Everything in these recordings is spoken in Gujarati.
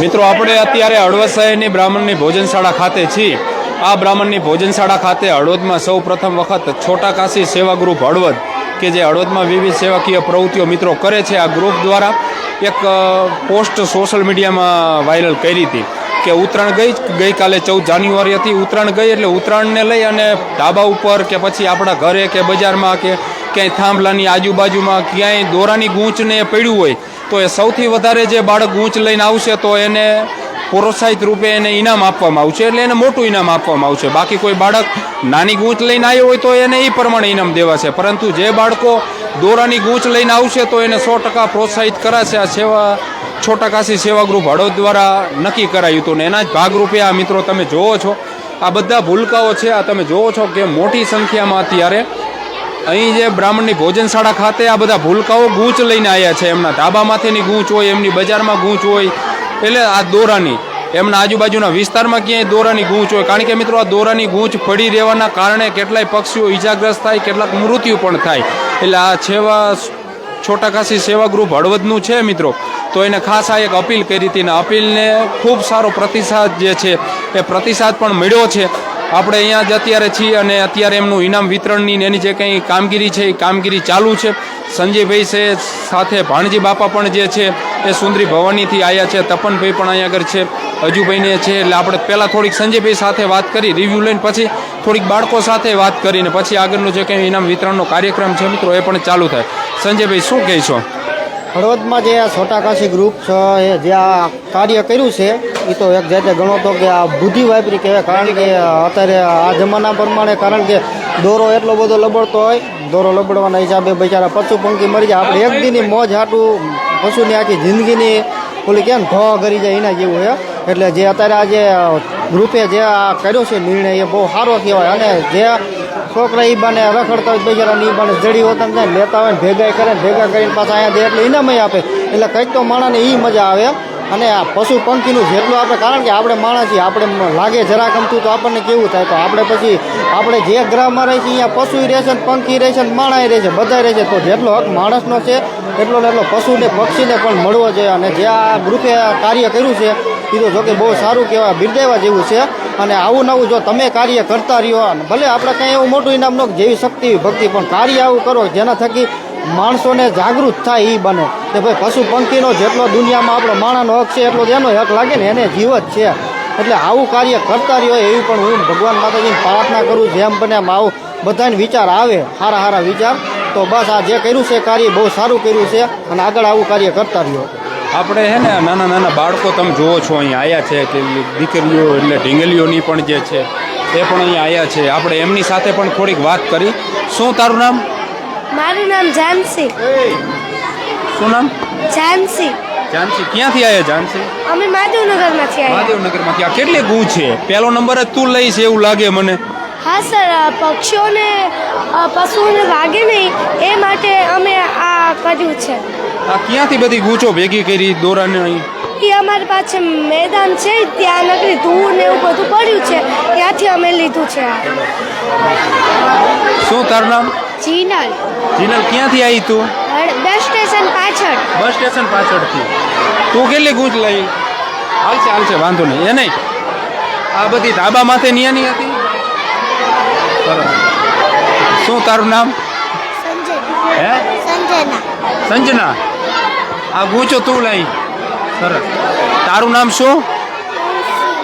મિત્રો, આપણે અત્યારે હળવદ શહેરની બ્રાહ્મણની ભોજનશાળા ખાતે છીએ. આ બ્રાહ્મણની ભોજનશાળા ખાતે હળવદમાં સૌ પ્રથમ વખત છોટા કાશી સેવા ગ્રુપ હળવદ, કે જે હળવદમાં વિવિધ સેવાકીય પ્રવૃત્તિઓ મિત્રો કરે છે, આ ગ્રુપ દ્વારા એક પોસ્ટ સોશિયલ મીડિયામાં વાયરલ કરી હતી કે ઉત્તરાયણ ગઈ ગઈકાલે ચૌદ જાન્યુઆરી હતી. ઉત્તરાયણ ગઈ એટલે ઉત્તરાયણને લઈ અને ધાબા ઉપર કે પછી આપણા ઘરે કે બજારમાં કે ક્યાંય થાંભલાની આજુબાજુમાં ક્યાંય દોરાની ગૂંચને પડ્યું હોય, તો એ સૌથી વધારે જે બાળક ગૂંચ લઈને આવશે, તો એને પ્રોત્સાહિત રૂપે એને ઇનામ આપવામાં આવશે, એટલે એને મોટું ઇનામ આપવામાં આવશે. બાકી કોઈ બાળક નાની ગૂંચ લઈને આવ્યો હોય, તો એને એ પ્રમાણે ઇનામ દેવાશે. પરંતુ જે બાળકો દોરાની ગૂંચ લઈને આવશે, તો એને સો ટકા પ્રોત્સાહિત કરાશે. આ સેવા છોટા કાશી સેવા ગ્રુપ હળવદ દ્વારા નક્કી કરાયું હતું. ને એના જ ભાગરૂપે આ મિત્રો તમે જોવો છો. આ બધા ભૂલકાઓ છે. આ તમે જોવો છો કે મોટી સંખ્યામાં અત્યારે અહીં જે બ્રાહ્મણની ભોજનશાળા ખાતે આ બધા ભૂલકાઓ ગૂંચ લઈને આવ્યા છે. એમના ધાબામાંથીની ગૂંચ હોય, એમની બજારમાં ગૂંચ હોય, એટલે આ દોરાની, એમના આજુબાજુના વિસ્તારમાં ક્યાંય દોરાની ગૂંચ હોય. કારણ કે મિત્રો, આ દોરાની ગૂંચ પડી રહેવાના કારણે કેટલાય પક્ષીઓ ઈજાગ્રસ્ત થાય, કેટલાક મૃત્યુ પણ થાય. એટલે આ સેવા, છોટા કાશી સેવા ગ્રુપ હળવદનું છે મિત્રો. તો એને ખાસ આ એક અપીલ કરી હતી ને અપીલને ખૂબ સારો પ્રતિસાદ જે છે, એ પ્રતિસાદ પણ મળ્યો છે. આપણે અહીંયા જ અત્યારે છીએ અને અત્યારે એમનું ઇનામ વિતરણની એની જે કંઈ કામગીરી છે, એ કામગીરી ચાલુ છે. સંજયભાઈ છે, સાથે ભાણજી બાપા પણ જે છે, એ સુંદરી ભવાનીથી આવ્યા છે, તપનભાઈ પણ અહીંયા આગળ છે, અજુભાઈને છે, એટલે આપણે પહેલાં થોડીક સંજયભાઈ સાથે વાત કરી, રિવ્યૂ લઈને પછી થોડીક બાળકો સાથે વાત કરીને પછી આગળનો જે કંઈ ઇનામ વિતરણનો કાર્યક્રમ છે મિત્રો, એ પણ ચાલુ થાય. સંજયભાઈ, શું કહેશો? હળવદમાં જે આ છોટાકાશી ગ્રુપ છે જે આ કાર્ય કર્યું છે એ તો એક જાતે ગણો તો કે આ બુદ્ધિ વાપરી કહેવાય. કારણ કે અત્યારે આ જમાના પ્રમાણે, કારણ કે દોરો એટલો બધો લબડતો હોય, દોરો લબડવાના હિસાબે બિચારા પશુ પંખી મરી જાય. આપણે એક દીની મોજ હાટું પશુની આખી જિંદગીની ઓલી કેમ ઘો કરી જાય એના જેવું છે. એટલે જે અત્યારે આ જે ગ્રુપે જે આ કર્યો છે નિર્ણય, એ બહુ સારો કહેવાય. અને જે છોકરા એ બાને રખડતા હોય બિચારા ઈ બાને જડી હોતા જાય લેતા હોય ને ભેગા કરે ને ભેગા કરીને પાછા અહીંયા દે એટલે ઇનામય આપે. એટલે કંઈક તો માણસને એ મજા આવે અને આ પશુ પંખીનું જેટલું આપણે, કારણ કે આપણે માણસ છીએ, આપણે લાગે જરા ગમતું તો આપણને કેવું થાય. તો આપણે પછી, આપણે જે ગ્રહમાં રહી છીએ, અહીંયા પશુ રહેશે ને પંખી રહેશે ને માણસ રહેશે બધા રહેશે તો જેટલો હક માણસનો છે, એટલો ને એટલો પશુને, પક્ષીને પણ મળવો જોઈએ. અને જે આ ગ્રુપે કાર્ય કર્યું છે એ તો જોકે બહુ સારું કહેવાય બિરદાવવા જેવું છે. અને આવું નવું જો તમે કાર્ય કરતા રહ્યો ભલે આપણે કંઈ એવું મોટું ઇનામ ન જેવી શક્તિ ભક્તિ, પણ કાર્ય આવું કરો, જેના થકી માણસોને જાગૃત થાય એ બને. કે ભાઈ પશુ પંખીનો જેટલો દુનિયામાં આપણો માણાનો હક છે, એટલો એનો હક લાગે ને, એને જીવ જ છે. એટલે આવું કાર્ય કરતા રહ્યો એવી પણ હું ભગવાન માતાજીની પ્રાર્થના કરું, જેમ બને એમ આવું બધાને વિચાર આવે સારા સારા વિચાર. તો બસ આ જે કર્યું છે કાર્ય બહુ સારું કર્યું છે અને આગળ આવું કાર્ય કરતા રહ્યો. આપણે હે ને નાના નાના બાળકો તમે જુઓ છો અહીંયા આવ્યા છે કે દીકરીઓ એટલે ઢીંગલીઓની પણ જે છે એ પણ અહીંયા આવ્યા છે. આપણે એમની સાથે પણ થોડીક વાત કરી. શું તારું નામ? મારું નામ જાનસી. શું નામ? જાનસી. જાનસી ક્યાંથી આવ્યા જાનસી? અમે માધવનગરમાંથી આવ્યા મહાદેવનગરમાંથી આ કેટલી ગું છે? પહેલો નંબર જ તું લઈશ એવું લાગે મને. હા સર પક્ષીઓને પશુઓને વાગે નહીં એ માટે અમે આ કર્યું છે. આ ક્યાંથી બધી ગૂંચો ભેગી કરી દોરાને અહીં? એ અમારી પાસે મેદાન છે ત્યાં નકરી ધૂળ ને એવું બધું પડ્યું છે ત્યાંથી અમે લીધું છે. શું તારું નામ? જીનલ. જીનલ ક્યાંથી આવી તું? બસ સ્ટેશન પાછળ. બસ સ્ટેશન પાછળથી. તું કેટલી ગૂંચ લઈ? હાલશે હાલશે વાંધો નહીં. એ નહીં. આ બધી ધાબા માથે નિયાની હતી? શું તારું નામ? સંજય. હે? સંજના સંજના આ ગૂંચો તું લઈ. સરસ. તારું નામ શું?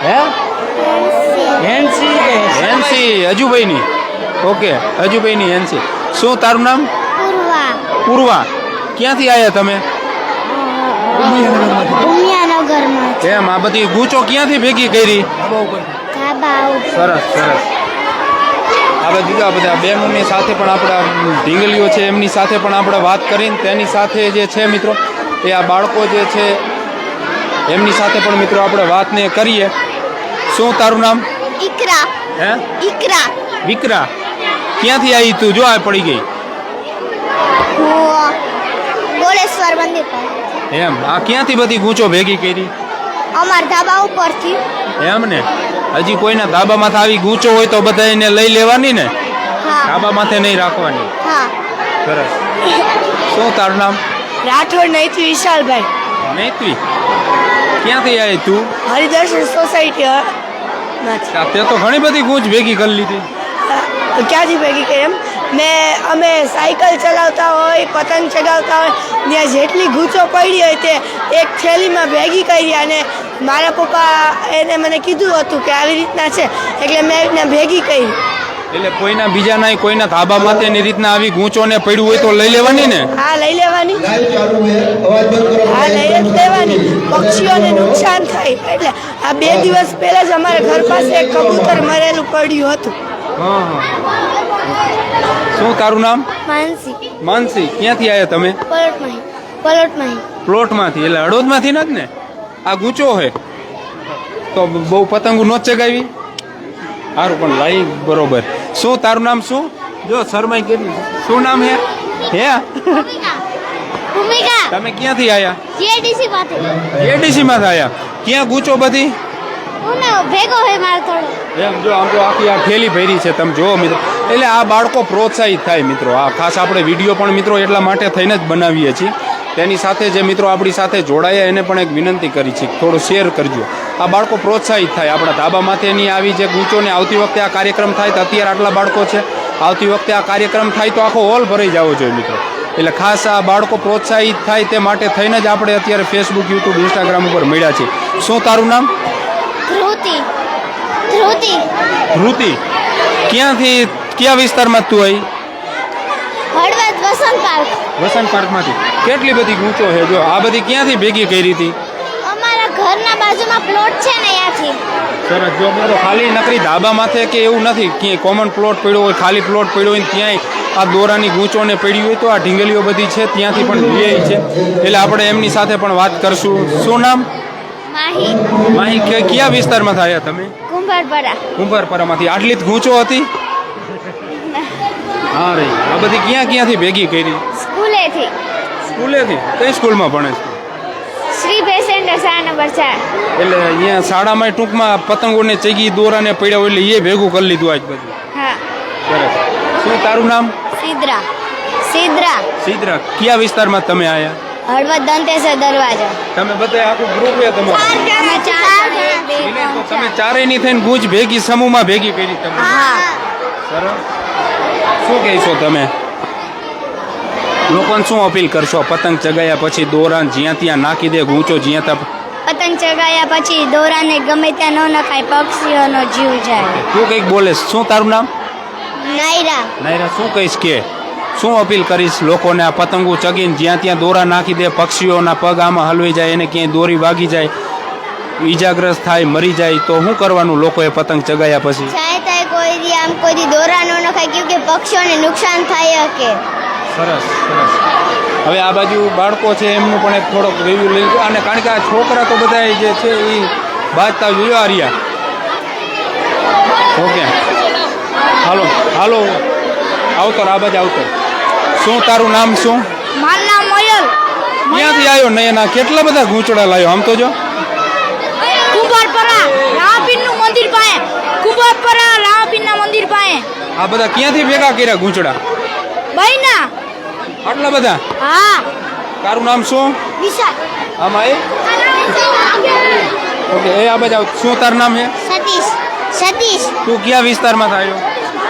હે? હેન્સી એનસી અજુભાઈની ઓકે અજુભાઈની એનસી. શું તારું નામ? પૂર્વા. પૂર્વા. ક્યાંથી આવ્યા તમે? એમ આ બધી ગૂંચો ક્યાંથી ભેગી કરી? સરસ સરસ. આપણે બધા બધા બહેનોની સાથે પણ આપણા ઢીંગલીઓ છે એમની સાથે પણ આપણે વાત કરીને તેની સાથે જે છે મિત્રો એ આ બાળકો જે છે એમની સાથે પણ મિત્રો આપણે વાતને કરીએ. શું તારું નામ? ઈકરા હે? ઈકરા વિકરા. ક્યાંથી આવી તું? જો આ પડી ગઈ. ગોળેશ્વર મંદિર પર. એમ. આ ક્યાંથી બધી ગૂંચો ભેગી કરી? અમાર ધાબા ઉપરથી. એમ ને? હજી કોઈના ધાબામાંથી આવી ગૂંચો હોય તો બધા એને લઈ લેવાની ને? હા. ધાબા માથે નહીં રાખવાની. હા. સરસ. શું તારું નામ? રાઠોડ નૈત્રી વિશાલભાઈ. મૈત્રી ક્યાંથી આવી તું? હરિદર્શન સોસાયટી તે તો ઘણી બધી ગૂંચ ભેગી કરી લીધી. ક્યાંથી ભેગી કરી એમ? મેં અમે સાયકલ ચલાવતા હોય પતંગ ચગાવતા હોય ત્યાં જેટલી ગૂંચો પડી હોય તે એક થેલીમાં ભેગી કરી અને મારા પપ્પા એને મને કીધું હતું કે આવી રીતના છે. એટલે મેં એને ભેગી કરી. એટલે કોઈના બીજા બીજાના કોઈના ધાબા માથે એની રીતના આવી ગૂંચોને પડ્યું હોય તો લઈ લેવાની ને? હા લઈ લેવાની. હા લઈ જ લેવાની પક્ષીઓને નુકસાન થાય. એટલે આ બે દિવસ પહેલા જ અમારા ઘર પાસે એક કબૂતર મરેલું પડ્યું હતું. હા હા. શું તારું નામ? માનસી. માનસી. ક્યાંથી આવ્યા તમે? પલોટમાં પલોટમાં પ્લોટમાંથી. એટલે હળવદમાંથી નથી ને? આ ગૂંચો હે. તો બહુ પતંગો નો ચગાવી? સારું પણ લાઈ બરોબર. શું તારું નામ શું? જો શરમાઈ કેટલું શું નામ હે? હે? તમે ક્યાંથી આવ્યા જીઆઈડીસી પાસે એડીસી માં આવ્યા ક્યાં ગૂંચો બધી? ભેગો હોય મારો થોડો. એમ જો આમ જો આખી આ ઠેલી ભરી છે તમે જુઓ મિત્રો. એટલે આ બાળકો પ્રોત્સાહિત થાય મિત્રો. આ ખાસ આપણે વીડિયો પણ મિત્રો એટલા માટે થઈને જ બનાવીએ છીએ. તેની સાથે જે મિત્રો આપણી સાથે જોડાયા એને પણ એક વિનંતી કરી છે. થોડું શેર કરજો. આ બાળકો પ્રોત્સાહિત થાય. આપણા ધાબા માથેની આવી જે ગૂંચોને આવતી વખતે આ કાર્યક્રમ થાય તો અત્યારે આટલા બાળકો છે. આવતી વખતે આ કાર્યક્રમ થાય તો આખો હોલ ભરાઈ જવો જોઈએ મિત્રો. એટલે ખાસ આ બાળકો પ્રોત્સાહિત થાય તે માટે થઈને જ આપણે અત્યારે ફેસબુક યુટ્યુબ ઇન્સ્ટાગ્રામ ઉપર મળ્યા છે શું તારું નામ? ધ્રુતિ. ક્યાંથી કયા વિસ્તારમાં તું આવી હળવદ વસંત પાર્ક. વસંત પાર્કમાંથી. કેટલી બધી ગૂંચો છે? જો આ બધી ક્યાંથી ભેગી કરી હતી? ઘરના બાજુમાં પ્લોટ છે ને ત્યાંથી સરસ જો મિત્રો ખાલી નકરી ધાબા માથે કે એવું નથી ક્યાંય કોમન પ્લોટ પડ્યો હોય ખાલી પ્લોટ પડ્યો હોય ક્યાંય આ દોરાની ગૂંચોને પડી હોય તો આ ઢીંગલીઓ બધી છે ત્યાંથી પણ લે છે. એટલે આપણે એમની સાથે પણ વાત કરશું. શું નામ? માહી. માહી કે- કયા વિસ્તારમાં થયા તમે? કુંભારપરા. કુંભારપરામાંથી. આટલી જ ગૂંચો હતી? હા રે આ બધી ક્યાં ક્યાંથી ભેગી કરી? સ્કૂલેથી. સ્કૂલેથી? કઈ સ્કૂલમાં ભણે છે? શ્રી પેસેન્ટર નંબર ચાર એટલે અહીંયા શાળામાં ટૂંકમાં પતંગોને ચગી દોરાને પડ્યા હોય એટલે એ ભેગું કરી લીધું આજ બધું. હા. સરસ. શું તારું નામ? સિદ્રા. સિદ્રા. સિદ્રા. કયા વિસ્તારમાં તમે આયા? હળવદ દંતેશ્વર દરવાજા. તમે બધા આખું ગ્રુપ છે તમારું? એટલે તમે ચારેયની થઈને ગુજ ભેગી સમૂહમાં ભેગી કરી તમે. હા. સરસ. શું કહેશો તમે? લોકોને શું અપીલ કરશો? પતંગ ચગાયા પછી દોરા જ્યાં ત્યાં નાખી દે ગૂંચો જ્યાં ત્યાં પતંગ ચગાયા પછી દોરાને ગમે ત્યાં ન નખાય પક્ષીઓનો જીવ જાય. તું કંઈક બોલે શું તારું નામ? નાયરા. નાયરા શું કહીશ કે? શું અપીલ કરીશ લોકોને આ પતંગો ચગીને જ્યાં ત્યાં દોરા નાખી દે પક્ષીઓના પગ આમાં હલવાઈ જાય એને ક્યાંય દોરી વાગી જાય ઈજાગ્રસ્ત થાય મરી જાય તો શું કરવાનું લોકોએ પતંગ ચગાયા પછી? કોઈ દી આમ કોઈ દી દોરા ન નખાય કેમ કે પક્ષીઓને નુકસાન થાય કે સરસ સરસ. હવે આ બાજુ બાળકો છે એમનું પણ એક થોડોક રિવ્યુ લઈ અને કારણ કે આ છોકરા તો બધા જે છે એ બાજતા જોયા રહ્યા. ઓકે. હાલો હાલો. આવતો આ બાજુ આવતર. શું તારું નામ શું? મારું નામ મયલ. ક્યાંથી આવ્યો નયના? કેટલા બધા ગૂંચડા લાવ્યો આમ તો જો. કુંભારપરા રામાપીરનું મંદિર પાસે. કુંભારપરા રામાપીરના મંદિર પાસે. આ બધા ક્યાંથી ભેગા કર્યા ગૂંચડા બઈના આટલા બધા? હા. તારું નામ શું? વિશાલ. આમાં એ? ઓકે એ આ બધા શું તારું નામ છે? સતીશ. સતીશ. તું કયા વિસ્તારમાં થયો?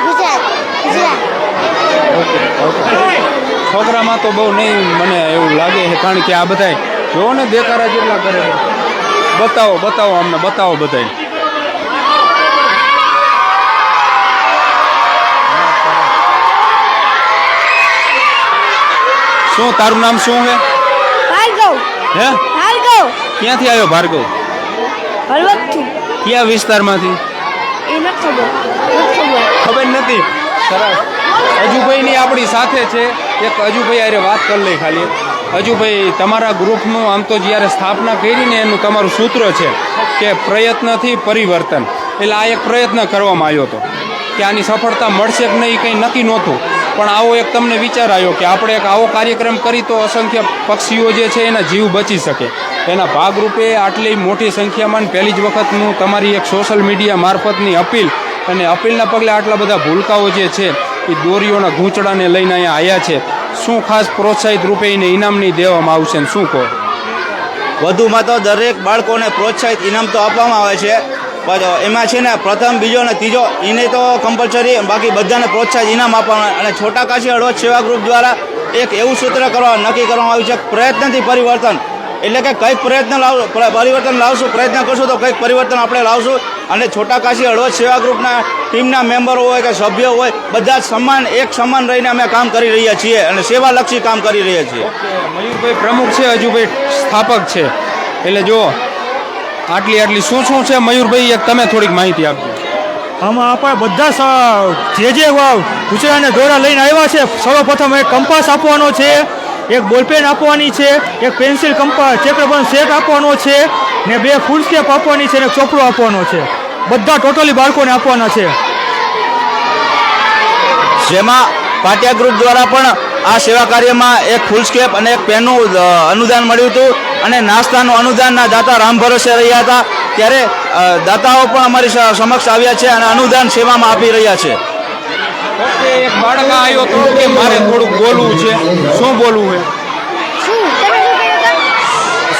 ગુજરાત. ગુજરાત. Okay okay. છોકરામાં તો બહુ નહીં મને એવું લાગે છે કારણ કે આ બધાય જોવો ને દેખાડા જેટલા કરે બતાવો બતાવો અમને બતાવો બધાય. શું તારું નામ શું છે? ભાર્ગવ. હે? ભાર્ગવ. ક્યાંથી આવ્યો ભાર્ગવ? હળવદથી. કયા વિસ્તારમાંથી? એ નથી ખબર. ખબર. નથી. સરસ. અજુભાઈની આપણી સાથે છે. એક અજુભાઈ અરે વાત કરી લઈ ખાલી. અજુભાઈ તમારા ગ્રુપનું આમ તો જ્યારે સ્થાપના કરી ને એનું તમારું સૂત્ર છે કે પ્રયત્નથી પરિવર્તન. એટલે આ એક પ્રયત્ન કરવામાં આવ્યો હતો. કે આની સફળતા મળશે કે નહીં કંઈ નક્કી નહોતું. પણ આવો એક તમને વિચાર આવ્યો કે આપણે એક આવો કાર્યક્રમ કરી તો અસંખ્ય પક્ષીઓ જે છે એના જીવ બચી શકે. એના ભાગરૂપે આટલી મોટી સંખ્યામાં પહેલી જ વખતનું તમારી એક સોશિયલ મીડિયા મારફતની અપીલ અને અપીલના પગલે આટલા બધા ભૂલકાઓ જે છે એ દોરીઓના ગૂંચડાને લઈને અહીંયા આવ્યા છે. શું ખાસ પ્રોત્સાહિત રૂપે એને ઇનામની દેવામાં આવશે શું કહો? વધુમાં તો દરેક બાળકોને પ્રોત્સાહિત ઇનામ તો આપવામાં આવે છે. એમાં છે ને પ્રથમ, બીજો અને ત્રીજો એને તો કમ્પલસરી બાકી બધાને પ્રોત્સાહિત ઇનામ આપવામાં અને છોટા કાશી હળવદ સેવા ગ્રુપ દ્વારા એક એવું સૂત્ર કરવા, નક્કી કરવામાં આવ્યું છે પ્રયત્નથી પરિવર્તન. એટલે કે કંઈક પ્રયત્ન લાવ પરિવર્તન લાવશું, પ્રયત્ન કરશું તો કંઈક પરિવર્તન આપણે લાવશું. અને છોટા કાશી હળવદ સેવા ગ્રુપના ટીમના મેમ્બરો હોય કે સભ્યો હોય, બધા જ સમાન, એક સમાન રહીને અમે કામ કરી રહ્યા છીએ અને સેવાલક્ષી કામ કરી રહ્યા છીએ. મયુરભાઈ પ્રમુખ છે, હજુભાઈ સ્થાપક છે. એટલે જો આટલી આટલી શું શું છે? મયુરભાઈ એક તમે થોડીક માહિતી આપજો. આમાં આપણે બધા સ- જે જે વાવ ગુજરાતને દોરા લઈને આવ્યા છે સર્વપ્રથમ એક કંપાસ આપવાનો છે એક બોલપેન આપવાની છે એક પેન્સિલ કંપાસ ચેકરબંધ સેટ આપવાનો છે ને બે ફૂલ સ્ટેપ આપવાની છે ને એક ચોપડો આપવાનો છે. બધા ટોટલી બાળકોને આપવાના છે. જેમાં પાટિયા ગ્રુપ દ્વારા પણ આ સેવા કાર્યમાં એક ફૂલ સ્કેપ અને એક પેનનું અનુદાન મળ્યું હતું. અને નાસ્તાનું અનુદાનના દાતા રામ ભરોસે રહ્યા હતા. ત્યારે દાતાઓ પણ અમારી સ- સમક્ષ આવ્યા છે અને અનુદાન સેવામાં આપી રહ્યા છે. એક બાળક આવ્યો હતો કે મારે થોડુંક બોલવું છે. શું બોલવું છે?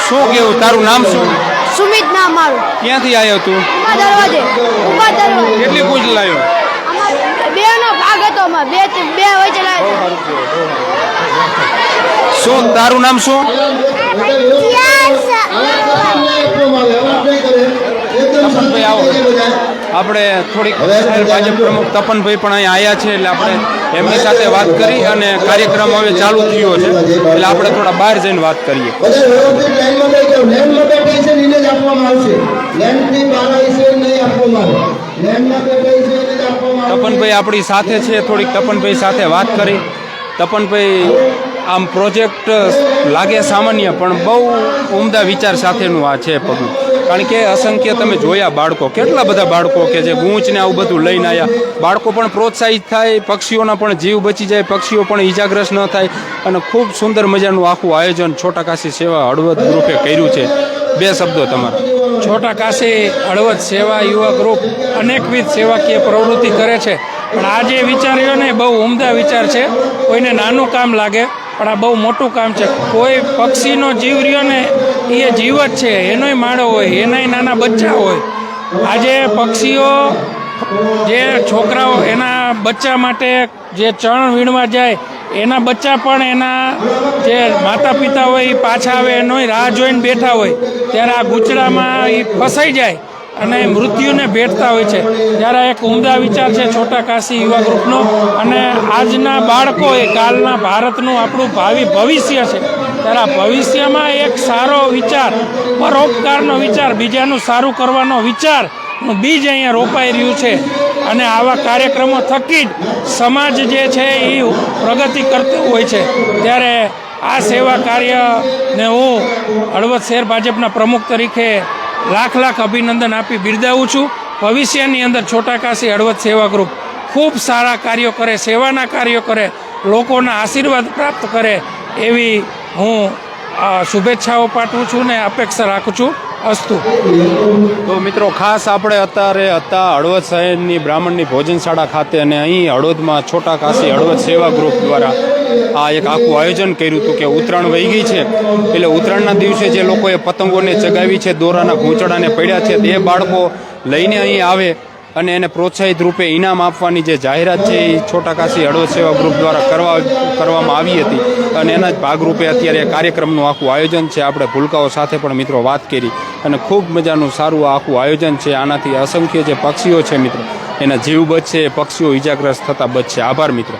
શું? કેવું? તારું નામ શું? સુમિત નામ મારું. ક્યાંથી આવ્યો તું? કેટલી પૂજ લાવ્યો? આમાં બે બે વચ્ચે લાવ્યો શું તારું નામ શું? તપનભાઈ આવો. આપણે થોડીક ભાજપ પ્રમુખ તપનભાઈ પણ અહીંયા આવ્યા છે એટલે આપણે એમની સાથે વાત કરી અને કાર્યક્રમ હવે ચાલુ થયો છે. એટલે આપણે થોડા બહાર જઈને વાત કરીએ. આપવામાં આવશે. લેન્ડથી બહાર છે નહીં આપવામાં આવે. લેન્ડમાં તપનભાઈ આપણી સાથે છે, થોડીક તપનભાઈ સાથે વાત કરી. તપનભાઈ, આમ પ્રોજેક્ટ લાગે સામાન્ય, પણ બહુ ઉમદા વિચાર સાથેનું આ છે પગલું. કારણ કે અસંખ્ય તમે જોયા બાળકો, કેટલા બધા બાળકો કે જે ગૂંચને આવું બધું લઈને આવ્યા બાળકો પણ પ્રોત્સાહિત થાય, પક્ષીઓના પણ જીવ બચી જાય, પક્ષીઓ પણ ઈજાગ્રસ્ત ન થાય. અને ખૂબ સુંદર મજાનું આખું આયોજન છોટા કાશી સેવા હળવદ ગ્રુપે કર્યું છે. બે શબ્દો તમારા. છોટા કાશી હળવદ સેવા યુવા ગ્રુપ અનેકવિધ સેવાકીય પ્રવૃત્તિ કરે છે. પણ આ જે વિચાર રહ્યો ને બહુ ઉમદા વિચાર છે. કોઈને નાનું કામ લાગે, પણ આ બહુ મોટું કામ છે. કોઈ પક્ષીનો જીવ રહ્યો ને એ જીવ જ છે, એનોય માળો હોય, એનાય નાના બચ્ચા હોય. આજે પક્ષીઓ જે છોકરાઓ એના બચ્ચા માટે જે ચણ વીણવા જાય એના બચ્ચા પણ એના જે માતા પિતા હોય એ પાછા આવે, એનો રાહ જોઈને બેઠા હોય, ત્યારે આ ગૂંચડામાં એ ફસાઈ જાય અને મૃત્યુને ભેટતા હોય છે. ત્યારે એક ઉમદા વિચાર છે, છોટા કાશી યુવા ગ્રુપનો. અને આજના બાળકો એ કાલના ભારતનું આપણું ભાવિ ભવિષ્ય છે. ત્યારે ભવિષ્યમાં એક સારો વિચાર, પરોપકારનો વિચાર, બીજાનું સારું કરવાનો વિચાર બીજ અહીંયા રોપાઈ રહ્યું છે. અને આવા કાર્યક્રમો થકી જ સમાજ જે છે એ પ્રગતિ કરતું હોય છે. ત્યારે આ સેવા કાર્યને હું હળવદ શહેર ભાજપના પ્રમુખ તરીકે લાખ લાખ અભિનંદન આપી બિરદાવું છું. ભવિષ્યની અંદર છોટાકાશી હળવદ સેવા ગ્રુપ ખૂબ સારા કાર્યો કરે, સેવાના કાર્યો કરે, લોકોના આશીર્વાદ પ્રાપ્ત કરે એવી હું શુભેચ્છાઓ પાઠવું છું ને અપેક્ષા રાખું છું. અસ્તુ. તો મિત્રો, ખાસ આપણે અત્યારે હતા હળવદ શહેરની બ્રાહ્મણની ભોજનશાળા ખાતે અને અહીં હળવદમાં છોટા કાશી હળવદ સેવા ગ્રુપ દ્વારા આ એક આખું આયોજન કર્યું હતું કે ઉત્તરાયણ વહી ગઈ છે. એટલે ઉત્તરાયણના દિવસે જે લોકોએ પતંગોને ચગાવી છે, દોરાના ઘૂંચડાને પડ્યા છે, તે બાળકો લઈને અહીં આવે અને એને પ્રોત્સાહિત રૂપે ઇનામ આપવાની જે જાહેરાત છે એ છોટા કાશી હળવદ સેવા ગ્રુપ દ્વારા કરવા કરવામાં આવી હતી. અને એના જ ભાગરૂપે અત્યારે એ કાર્યક્રમનું આખું આયોજન છે. આપણે ભૂલકાઓ સાથે પણ મિત્રો વાત કરી અને ખૂબ મજાનું સારું આખું આયોજન છે. આનાથી અસંખ્ય જે પક્ષીઓ છે મિત્રો, એના જીવ બચશે પક્ષીઓ ઈજાગ્રસ્ત થતા બચશે આભાર મિત્રો.